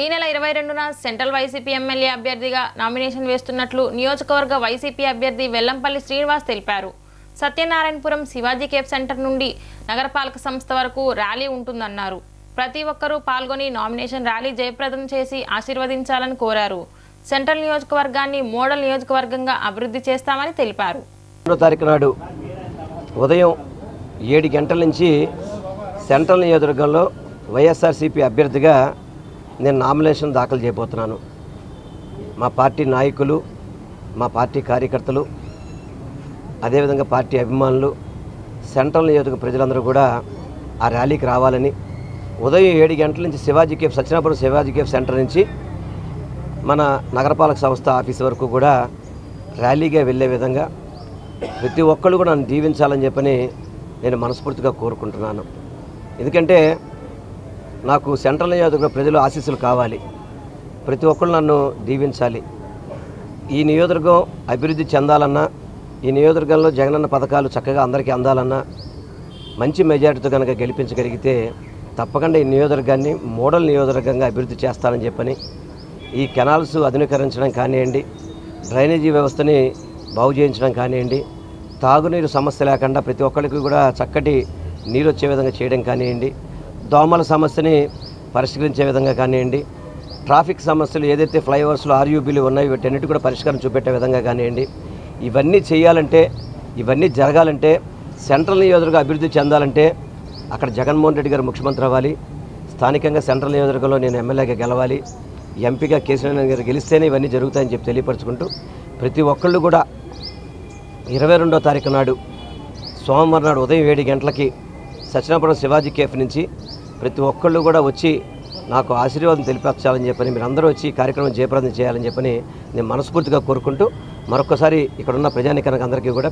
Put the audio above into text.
ఈ నెల ఇరవై రెండున సెంట్రల్ వైసీపీ ఎమ్మెల్యే అభ్యర్థిగా నామినేషన్ వేస్తున్నట్లు నియోజకవర్గ వైసీపీ అభ్యర్థి వెల్లంపల్లి శ్రీనివాస్ తెలిపారు. సత్యనారాయణపురం శివాజీ కేఫ్ సెంటర్ నుండి నగరపాలక సంస్థ వరకు ర్యాలీ ఉంటుందన్నారు. ప్రతి ఒక్కరూ పాల్గొని నామినేషన్ ర్యాలీ జయప్రదం చేసి ఆశీర్వదించాలని కోరారు. సెంట్రల్ నియోజకవర్గాన్ని మోడల్ నియోజకవర్గంగా అభివృద్ధి చేస్తామని తెలిపారు. రెండో తారీఖు నాడు ఉదయం ఏడు గంటల నుంచి సెంట్రల్ నియోజకవర్గంలో వైఎస్ఆర్సీపీ అభ్యర్థిగా నేను నామినేషన్ దాఖలు చేయబోతున్నాను. మా పార్టీ నాయకులు మా పార్టీ కార్యకర్తలు అదేవిధంగా పార్టీ అభిమానులు సెంట్రల్ నియోజక ప్రజలందరూ కూడా ఆ ర్యాలీకి రావాలని ఉదయం ఏడు గంటల నుంచి Shivaji cafe Satyanapuram Shivaji cafe centre నుంచి మన నగరపాలక సంస్థ ఆఫీస్ వరకు కూడా ర్యాలీగా వెళ్ళే విధంగా ప్రతి ఒక్కళ్ళు కూడా నన్ను దీవించాలని చెప్పని నేను మనస్ఫూర్తిగా కోరుకుంటున్నాను. ఎందుకంటే నాకు సెంట్రల్ నియోజకవర్గ ప్రజలు ఆశీస్సులు కావాలి. ప్రతి ఒక్కళ్ళు నన్ను దీవించాలి. ఈ నియోజకవర్గం అభివృద్ధి చెందాలన్నా ఈ నియోజకవర్గంలో జగనన్న పథకాలు చక్కగా అందరికీ అందాలన్నా మంచి మెజారిటీతో కనుక గెలిపించగలిగితే తప్పకుండా ఈ నియోజకవర్గాన్ని మోడల్ నియోజకవర్గంగా అభివృద్ధి చేస్తానని చెప్పని ఈ కెనాల్స్ ఆధునీకరించడం కానివ్వండి డ్రైనేజీ వ్యవస్థని బాగు చేయించడం కానివ్వండి తాగునీరు సమస్య లేకుండా ప్రతి ఒక్కరికి కూడా చక్కటి నీరు వచ్చే విధంగా చేయడం కానివ్వండి దోమల సమస్యని పరిష్కరించే విధంగా కానివ్వండి ట్రాఫిక్ సమస్యలు ఏదైతే ఫ్లైఓవర్స్లో ఆర్యూబీలు ఉన్నాయో వీటన్నిటి కూడా పరిష్కారం చూపెట్టే విధంగా కానివ్వండి ఇవన్నీ చేయాలంటే ఇవన్నీ జరగాలంటే సెంట్రల్ నియోజకవర్గం అభివృద్ధి చెందాలంటే అక్కడ జగన్మోహన్ రెడ్డి గారు ముఖ్యమంత్రి అవ్వాలి. స్థానికంగా సెంట్రల్ నియోజకవర్గంలో నేను ఎమ్మెల్యేగా గెలవాలి. ఎంపీగా కేసీఆర్ గారు గెలిస్తేనే ఇవన్నీ జరుగుతాయని చెప్పి తెలియపరచుకుంటూ ప్రతి ఒక్కళ్ళు కూడా ఇరవై రెండో తారీఖు నాడు సోమవారం నాడు ఉదయం ఏడు గంటలకి సచినాపురం శివాజీ కేఫ్ నుంచి ప్రతి ఒక్కళ్ళు కూడా వచ్చి నాకు ఆశీర్వాదం తెలిపించాలని చెప్పని మీరు అందరూ వచ్చి ఈ కార్యక్రమం జయప్రదం చేయాలని చెప్పని నేను మనస్ఫూర్తిగా కోరుకుంటూ మరొకసారి ఇక్కడున్న ప్రజానికానికి అందరికీ కూడా